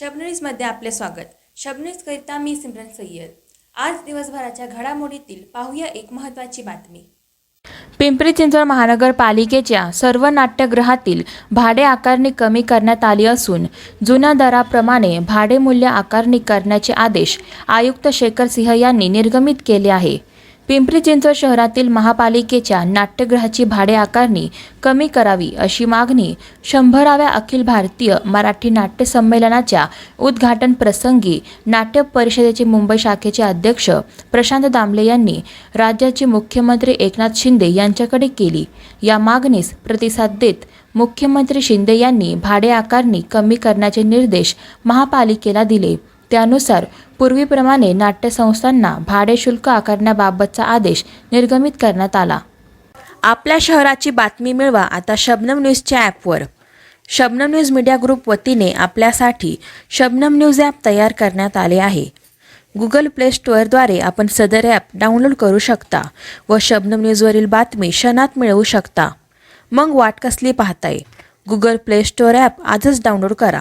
शबनीजमध्ये आपले स्वागत. शबनीजकरिता मी सिमरन सय्यद. आज दिवसभराच्या घडामोडीतील पाहूया एक महत्त्वाची बातमी. पिंपरी चिंचवड महानगरपालिकेच्या सर्व नाट्यगृहातील भाडे आकारणी कमी करण्यात आली असून जुन्या दराप्रमाणे भाडे मूल्य आकारणी करण्याचे आदेश आयुक्त शेखर सिंह यांनी निर्गमित केले आहे. पिंपरी चिंचवड शहरातील महापालिकेच्या नाट्यगृहाची भाडे आकारणी कमी करावी अशी मागणी शंभराव्या अखिल भारतीय मराठी नाट्य संमेलनाच्या उद्घाटन प्रसंगी नाट्य परिषदेचे मुंबई शाखेचे अध्यक्ष प्रशांत दामले यांनी राज्याचे मुख्यमंत्री एकनाथ शिंदे यांच्याकडे केली. या मागणीस प्रतिसाद देत मुख्यमंत्री शिंदे यांनी भाडे आकारणी कमी करण्याचे निर्देश महापालिकेला दिले. त्यानुसार पूर्वीप्रमाणे नाट्यसंस्थांना भाडे शुल्क आकारण्याबाबतचा आदेश निर्गमित करण्यात आला. आपल्या शहराची बातमी मिळवा आता शबनम न्यूजच्या ॲपवर. शबनम न्यूज मीडिया ग्रुप वतीने आपल्यासाठी शबनम न्यूज ॲप तयार करण्यात आले आहे. गुगल प्ले स्टोअरद्वारे आपण सदर ॲप डाउनलोड करू शकता व शबनम न्यूजवरील बातमी क्षणात मिळवू शकता. मग वाट कसली पाहताय? गुगल प्ले स्टोअर ॲप आजच डाउनलोड करा.